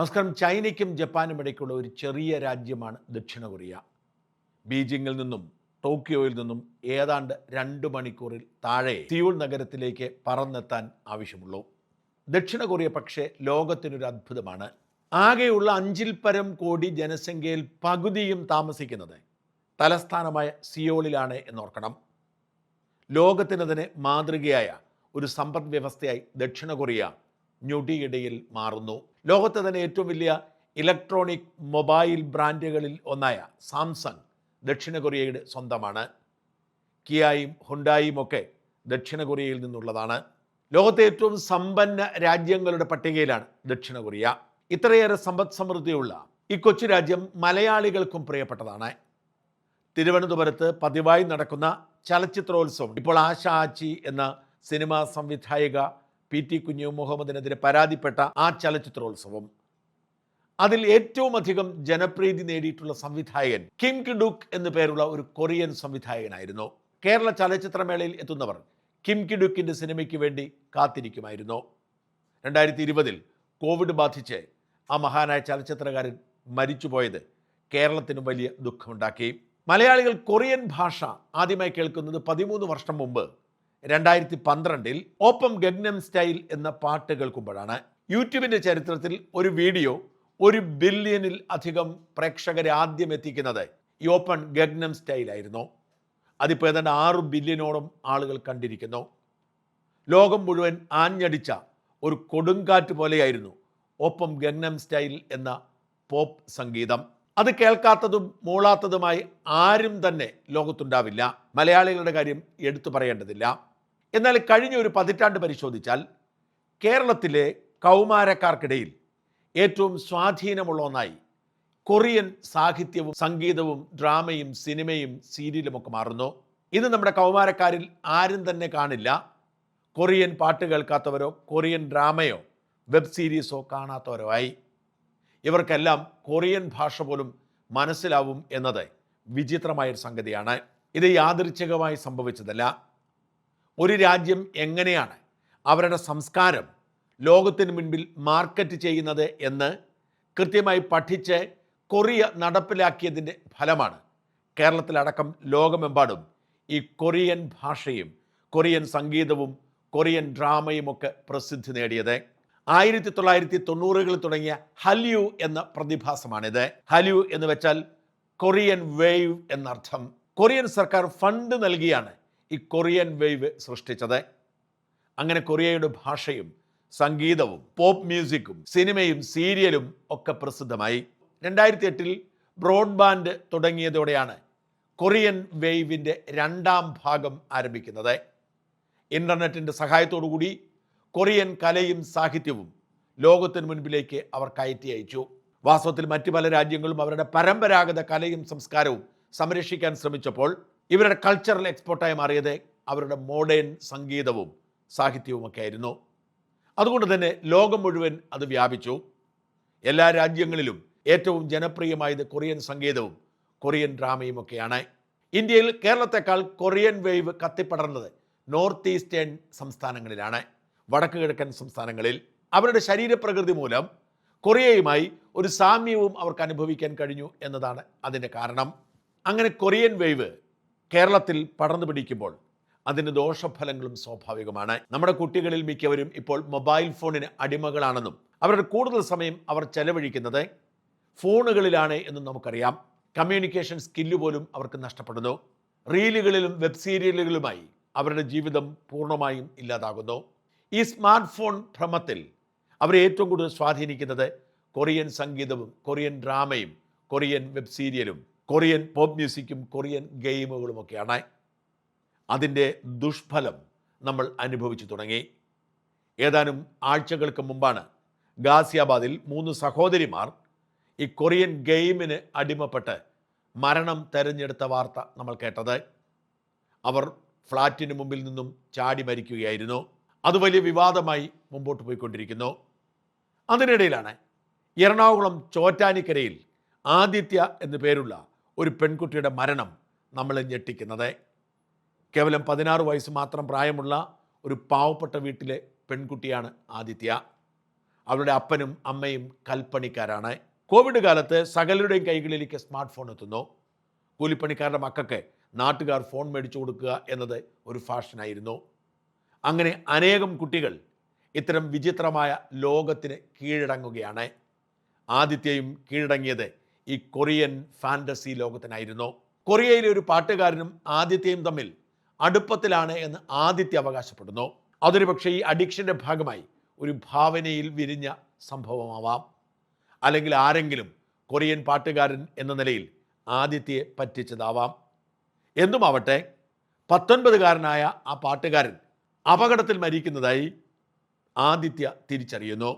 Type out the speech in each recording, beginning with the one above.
നമസ്കാരം. ചൈനയ്ക്കും ജപ്പാനും ഇടയ്ക്കുള്ള ഒരു ചെറിയ രാജ്യമാണ് ദക്ഷിണ കൊറിയ. ബീജിംഗിൽ നിന്നും ടോക്കിയോയിൽ നിന്നും ഏതാണ്ട് രണ്ട് മണിക്കൂറിൽ താഴെ സിയൂൾ നഗരത്തിലേക്ക് പറന്നെത്താൻ ആവശ്യമുള്ളൂ. ദക്ഷിണ കൊറിയ പക്ഷേ ലോകത്തിനൊരു അത്ഭുതമാണ്. ആകെയുള്ള അഞ്ചിൽ പരം കോടി ജനസംഖ്യയിൽ പകുതിയും താമസിക്കുന്നത് തലസ്ഥാനമായ സിയോളിലാണ് എന്നോർക്കണം. ലോകത്തിനതിന് മാതൃകയായ ഒരു സമ്പദ് വ്യവസ്ഥയായി ദക്ഷിണ കൊറിയ ഞൊടിയിടയിൽ മാറുന്നു. ലോകത്തെ തന്നെ ഏറ്റവും വലിയ ഇലക്ട്രോണിക് മൊബൈൽ ബ്രാൻഡുകളിൽ ഒന്നായ സാംസങ് ദക്ഷിണ കൊറിയയുടെ സ്വന്തമാണ്. കിയായും ഹുണ്ടായും ഒക്കെ ദക്ഷിണ കൊറിയയിൽ നിന്നുള്ളതാണ്. ലോകത്തെ ഏറ്റവും സമ്പന്ന രാജ്യങ്ങളുടെ പട്ടികയിലാണ് ദക്ഷിണ കൊറിയ. ഇത്രയേറെ സമ്പദ് സമൃദ്ധിയുള്ള ഈ കൊച്ചു രാജ്യം മലയാളികൾക്കും പ്രിയപ്പെട്ടതാണ്. തിരുവനന്തപുരത്ത് പതിവായി നടക്കുന്ന ചലച്ചിത്രോത്സവം. ഇപ്പോൾ ആശ ആച്ചി എന്ന സിനിമാ സംവിധായിക പി ടി കുഞ്ഞു മുഹമ്മദിനെതിരെ പരാതിപ്പെട്ട ആ ചലച്ചിത്രോത്സവം. അതിൽ ഏറ്റവും അധികം ജനപ്രീതി നേടിയിട്ടുള്ള സംവിധായകൻ കിം കിഡുക് എന്നു പേരുള്ള ഒരു കൊറിയൻ സംവിധായകനായിരുന്നു. കേരള ചലച്ചിത്രമേളയിൽ എത്തുന്നവർ കിം കിഡുക്കിന്റെ സിനിമയ്ക്ക് വേണ്ടി കാത്തിരിക്കുമായിരുന്നു. രണ്ടായിരത്തി ഇരുപതിൽ കോവിഡ് ബാധിച്ച് ആ മഹാനായ ചലച്ചിത്രകാരൻ മരിച്ചുപോയത് കേരളത്തിനും വലിയ ദുഃഖമുണ്ടാക്കി. മലയാളികൾ കൊറിയൻ ഭാഷ ആദ്യമായി കേൾക്കുന്നത് പതിമൂന്ന് വർഷം മുമ്പ് രണ്ടായിരത്തി പന്ത്രണ്ടിൽ ഓപ്പം ഗഗ്നം സ്റ്റൈൽ എന്ന പാട്ട് കേൾക്കുമ്പോഴാണ് യൂട്യൂബിന്റെ ചരിത്രത്തിൽ ഒരു വീഡിയോ ഒരു ബില്യണിൽ അധികം പ്രേക്ഷകരെ ആദ്യം എത്തിക്കുന്നത്. ഈ ഓപ്പൺ ഗഗ്നം സ്റ്റൈലായിരുന്നു അതിപ്പോൾ ഏതാണ്ട് ആറ് ബില്യനോളം ആളുകൾ കണ്ടിരിക്കുന്നു. ലോകം മുഴുവൻ ആഞ്ഞടിച്ച ഒരു കൊടുങ്കാറ്റ് പോലെയായിരുന്നു ഒപ്പം ഗഗ്നം സ്റ്റൈൽ എന്ന പോപ്പ് സംഗീതം. അത് കേൾക്കാത്തതും മൂളാത്തതുമായി ആരും തന്നെ ലോകത്തുണ്ടാവില്ല. മലയാളികളുടെ കാര്യം എടുത്തു പറയേണ്ടതില്ല. എന്നാൽ കഴിഞ്ഞ ഒരു പതിറ്റാണ്ട് പരിശോധിച്ചാൽ കേരളത്തിലെ കൗമാരക്കാർക്കിടയിൽ ഏറ്റവും സ്വാധീനമുള്ള ഒന്നായി കൊറിയൻ സാഹിത്യവും സംഗീതവും ഡ്രാമയും സിനിമയും സീരിയലും ഒക്കെ മാറുന്നു. ഇത് നമ്മുടെ കൗമാരക്കാരിൽ ആരും തന്നെ കാണില്ല. കൊറിയൻ പാട്ട് കേൾക്കാത്തവരോ കൊറിയൻ ഡ്രാമയോ വെബ് സീരീസോ കാണാത്തവരോ ആയി. ഇവർക്കെല്ലാം കൊറിയൻ ഭാഷ പോലും മനസ്സിലാവും എന്നത് വിചിത്രമായൊരു സംഗതിയാണ്. ഇത് യാദൃച്ഛികമായി സംഭവിച്ചതല്ല. ഒരു രാജ്യം എങ്ങനെയാണ് അവരുടെ സംസ്കാരം ലോകത്തിന് മുൻപിൽ മാർക്കറ്റ് ചെയ്യുന്നത് എന്ന് കൃത്യമായി പഠിച്ച് കൊറിയ നടപ്പിലാക്കിയതിന്റെ ഫലമാണ്. കേരളത്തിലടക്കം ലോകമെമ്പാടും ഈ കൊറിയൻ ഭാഷയും കൊറിയൻ സംഗീതവും കൊറിയൻ ഡ്രാമയും ഒക്കെ പ്രസിദ്ധി നേടിയത്. ആയിരത്തി തൊള്ളായിരത്തി തൊണ്ണൂറുകളിൽ തുടങ്ങിയ ഹല്യു എന്ന പ്രതിഭാസമാണിത്. ഹല്യു എന്ന് വെച്ചാൽ കൊറിയൻ വേവ് എന്നർത്ഥം. കൊറിയൻ സർക്കാർ ഫണ്ട് നൽകിയാണ് ഈ കൊറിയൻ വേവ് സൃഷ്ടിച്ചത്. അങ്ങനെ കൊറിയയുടെ ഭാഷയും സംഗീതവും പോപ്പ് മ്യൂസിക്കും സിനിമയും സീരിയലും ഒക്കെ പ്രസിദ്ധമായി. രണ്ടായിരത്തി എട്ടിൽ ബ്രോഡ്ബാൻഡ് തുടങ്ങിയതോടെയാണ് കൊറിയൻ വേവിന്റെ രണ്ടാം ഭാഗം ആരംഭിക്കുന്നത്. ഇന്റർനെറ്റിന്റെ സഹായത്തോടുകൂടി കൊറിയൻ കലയും സാഹിത്യവും ലോകത്തിന് മുൻപിലേക്ക് അവർ കയറ്റി അയച്ചു. വാസ്തവത്തിൽ മറ്റു പല രാജ്യങ്ങളും അവരുടെ പരമ്പരാഗത കലയും സംസ്കാരവും സംരക്ഷിക്കാൻ ശ്രമിച്ചപ്പോൾ ഇവരുടെ കൾച്ചറൽ എക്സ്പോർട്ടായി മാറിയത് അവരുടെ മോഡേൺ സംഗീതവും സാഹിത്യവും ഒക്കെ ആയിരുന്നു. അതുകൊണ്ട് തന്നെ ലോകം മുഴുവൻ അത് വ്യാപിച്ചു. എല്ലാ രാജ്യങ്ങളിലും ഏറ്റവും ജനപ്രിയമായത് കൊറിയൻ സംഗീതവും കൊറിയൻ ഡ്രാമയും ഒക്കെയാണ്. ഇന്ത്യയിൽ കേരളത്തെക്കാൾ കൊറിയൻ വേവ് കത്തിപ്പടർന്നത് നോർത്ത് ഈസ്റ്റേൺ സംസ്ഥാനങ്ങളിലാണ്. വടക്ക് കിഴക്കൻ സംസ്ഥാനങ്ങളിൽ. അവരുടെ ശരീരപ്രകൃതി മൂലം കൊറിയയുമായി ഒരു സാമ്യവും അവർക്ക് അനുഭവിക്കാൻ കഴിഞ്ഞു എന്നതാണ് അതിന്റെ കാരണം. അങ്ങനെ കൊറിയൻ വേവ് കേരളത്തിൽ പടർന്നു പിടിക്കുമ്പോൾ അതിന് ദോഷഫലങ്ങളും സ്വാഭാവികമാണ്. നമ്മുടെ കുട്ടികളിൽ മിക്കവരും ഇപ്പോൾ മൊബൈൽ ഫോണിന് അടിമകളാണെന്നും അവരുടെ കൂടുതൽ സമയം അവർ ചെലവഴിക്കുന്നത് ഫോണുകളിലാണ് എന്നും നമുക്കറിയാം. കമ്മ്യൂണിക്കേഷൻ സ്കില്ല് പോലും അവർക്ക് നഷ്ടപ്പെടുന്നു. റീലുകളിലും വെബ് സീരിയലുകളുമായി അവരുടെ ജീവിതം പൂർണമായും ഇല്ലാതാകുന്നു. ഈ സ്മാർട്ട് ഫോൺ ഭ്രമത്തിൽ അവരെ ഏറ്റവും കൂടുതൽ സ്വാധീനിക്കുന്നത് കൊറിയൻ സംഗീതവും കൊറിയൻ ഡ്രാമയും കൊറിയൻ വെബ് സീരിയലും കൊറിയൻ പോപ്പ് മ്യൂസിക്കും കൊറിയൻ ഗെയിമുകളുമൊക്കെയാണ് അതിന്റെ ദുഷ്ഫലം നമ്മൾ അനുഭവിച്ചു തുടങ്ങി. ഏതാനും ആഴ്ചകൾക്ക് മുമ്പാണ് ഗാസിയാബാദിൽ മൂന്ന് സഹോദരിമാർ ഈ കൊറിയൻ ഗെയിമിന് അടിമപ്പെട്ട് മരണം തെരഞ്ഞെടുത്ത വാർത്ത നമ്മൾ കേട്ടത്. അവർ ഫ്ലാറ്റിന് മുമ്പിൽ നിന്നും ചാടി മരിക്കുകയായിരുന്നു. അത് വലിയ വിവാദമായി മുമ്പോട്ട് പോയിക്കൊണ്ടിരിക്കുന്നു. അതിനിടയിലാണ് എറണാകുളം ചോറ്റാനിക്കരയിൽ ആദിത്യ എന്നു പേരുള്ള ഒരു പെൺകുട്ടിയുടെ മരണം നമ്മളെ ഞെട്ടിക്കുന്നത്. കേവലം പതിനാറ് വയസ്സ് മാത്രം പ്രായമുള്ള ഒരു പാവപ്പെട്ട വീട്ടിലെ പെൺകുട്ടിയാണ് ആദിത്യ. അവരുടെ അപ്പനും അമ്മയും കൽപ്പണിക്കാരാണ്. കോവിഡ് കാലത്ത് സകലരുടെയും കൈകളിലേക്ക് സ്മാർട്ട് ഫോൺ എത്തുന്നു. കൂലിപ്പണിക്കാരുടെ മക്കൾക്ക് നാട്ടുകാർ ഫോൺ മേടിച്ചു കൊടുക്കുക എന്നത് ഒരു ഫാഷനായിരുന്നു. അങ്ങനെ അനേകം കുട്ടികൾ ഇത്തരം വിചിത്രമായ ലോകത്തിന് കീഴടങ്ങുകയാണ്. ആദിത്യയും കീഴടങ്ങിയത് ഈ കൊറിയൻ ഫാന്റസി ലോകത്തിനായിരുന്നു. കൊറിയയിലെ ഒരു പാട്ടുകാരനും ആദിത്യയും തമ്മിൽ അടുപ്പത്തിലാണ് എന്ന് ആദിത്യ അവകാശപ്പെടുന്നു. അതൊരു പക്ഷേ ഈ അഡിക്ഷന്റെ ഭാഗമായി ഒരു ഭാവനയിൽ വിരിഞ്ഞ സംഭവമാവാം. അല്ലെങ്കിൽ ആരെങ്കിലും കൊറിയൻ പാട്ടുകാരൻ എന്ന നിലയിൽ ആദിത്യയെ പറ്റിച്ചതാവാം. എന്തുമാവട്ടെ പത്തൊൻപതുകാരനായ ആ പാട്ടുകാരൻ അപകടത്തിൽ മരിക്കുന്നതായി ആദിത്യ തിരിച്ചറിയുന്നു.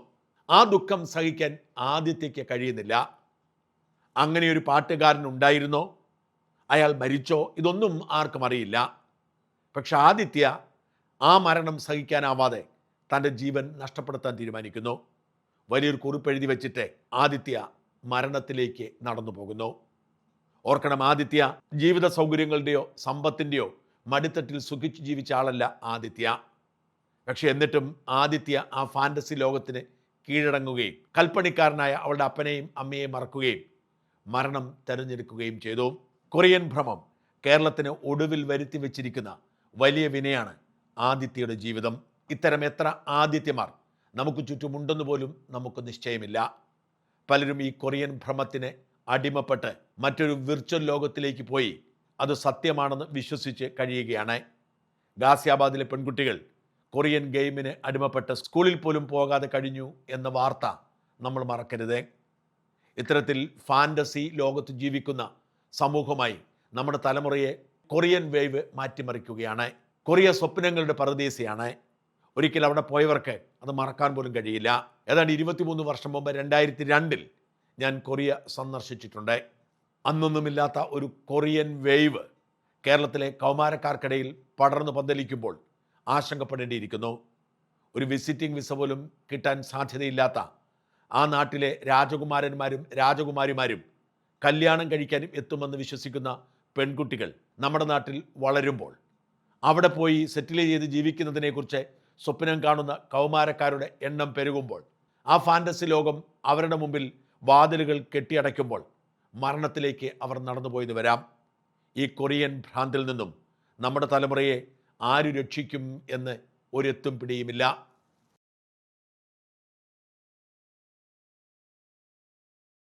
ആ ദുഃഖം സഹിക്കാൻ ആദിത്യയ്ക്ക് കഴിയുന്നില്ല. അങ്ങനെ ഒരു പാട്ടുകാരൻ ഉണ്ടായിരുന്നോ? അയാൾ മരിച്ചോ? ഇതൊന്നും ആർക്കും അറിയില്ല. പക്ഷെ ആദിത്യ ആ മരണം സഹിക്കാനാവാതെ തന്റെ ജീവൻ നഷ്ടപ്പെടുത്താൻ തീരുമാനിക്കുന്നു. വലിയൊരു കുറിപ്പെഴുതി വെച്ചിട്ട് ആദിത്യ മരണത്തിലേക്ക് നടന്നു പോകുന്നു ഓർക്കണം ആദിത്യ ജീവിത സൗകര്യങ്ങളുടെയോ സമ്പത്തിന്റെയോ മടിത്തട്ടിൽ സുഖിച്ച് ജീവിച്ച ആളല്ല ആദിത്യ. പക്ഷെ എന്നിട്ടും ആദിത്യ ആ ഫാന്റസി ലോകത്തിന് കീഴടങ്ങുകയും കൽപ്പണിക്കാരനായ അവളുടെ അപ്പനെയും അമ്മയെയും മറക്കുകയും മരണം തെരഞ്ഞെടുക്കുകയും ചെയ്തു. കൊറിയൻ ഭ്രമം കേരളത്തിന് ഒടുവിൽ വരുത്തി വെച്ചിരിക്കുന്ന വലിയ വിനയാണ് ആദിത്യയുടെ ജീവിതം. ഇത്തരം എത്ര ആദിത്യമാർ നമുക്ക് ചുറ്റുമുണ്ടെന്ന് പോലും നമുക്ക് നിശ്ചയമില്ല. പലരും ഈ കൊറിയൻ ഭ്രമത്തിന് അടിമപ്പെട്ട് മറ്റൊരു വിർച്വൽ ലോകത്തിലേക്ക് പോയി. അത് സത്യമാണെന്ന് വിശ്വസിച്ച് കഴിയുകയാണ്. ഗാസിയാബാദിലെ പെൺകുട്ടികൾ കൊറിയൻ ഗെയിമിന് അടിമപ്പെട്ട് സ്കൂളിൽ പോലും പോകാതെ കഴിഞ്ഞു എന്ന വാർത്ത നമ്മൾ മറക്കരുത്. ഇത്തരത്തിൽ ഫാന്റസി ലോകത്ത് ജീവിക്കുന്ന സമൂഹമായി നമ്മുടെ തലമുറയെ കൊറിയൻ വേവ് മാറ്റിമറിക്കുകയാണ്. കൊറിയ സ്വപ്നങ്ങളുടെ പരദേശിയാണ് ഒരിക്കൽ അവിടെ പോയവർക്ക് അത് മറക്കാൻ പോലും കഴിയില്ല. ഏതാണ്ട് ഇരുപത്തിമൂന്ന് വർഷം മുമ്പ് രണ്ടായിരത്തി രണ്ടിൽ ഞാൻ കൊറിയ സന്ദർശിച്ചിട്ടുണ്ട്. അന്നൊന്നുമില്ലാത്ത ഒരു കൊറിയൻ വേവ് കേരളത്തിലെ കൗമാരക്കാർക്കിടയിൽ പടർന്നു പന്തലിക്കുമ്പോൾ ആശങ്കപ്പെടേണ്ടിയിരിക്കുന്നു. ഒരു വിസിറ്റിംഗ് വിസ പോലും കിട്ടാൻ സാധ്യതയില്ലാത്ത ആ നാട്ടിലെ രാജകുമാരന്മാരും രാജകുമാരിമാരും കല്യാണം കഴിക്കാനും എത്തുമെന്ന് വിശ്വസിക്കുന്ന പെൺകുട്ടികൾ നമ്മുടെ നാട്ടിൽ വളരുമ്പോൾ അവിടെ പോയി സെറ്റിൽ ചെയ്ത് ജീവിക്കുന്നതിനെക്കുറിച്ച് സ്വപ്നം കാണുന്ന കൗമാരക്കാരുടെ എണ്ണം പെരുകുമ്പോൾ ആ ഫാന്റസി ലോകം അവരുടെ മുമ്പിൽ വാതിലുകൾ കെട്ടിയടയ്ക്കുമ്പോൾ മരണത്തിലേക്ക് അവർ നടന്നുപോയത് വരാം. ഈ കൊറിയൻ ഭ്രാന്തിൽ നിന്നും നമ്മുടെ തലമുറയെ ആര് രക്ഷിക്കും എന്ന് ഒരെത്തും പിടിയുമില്ല.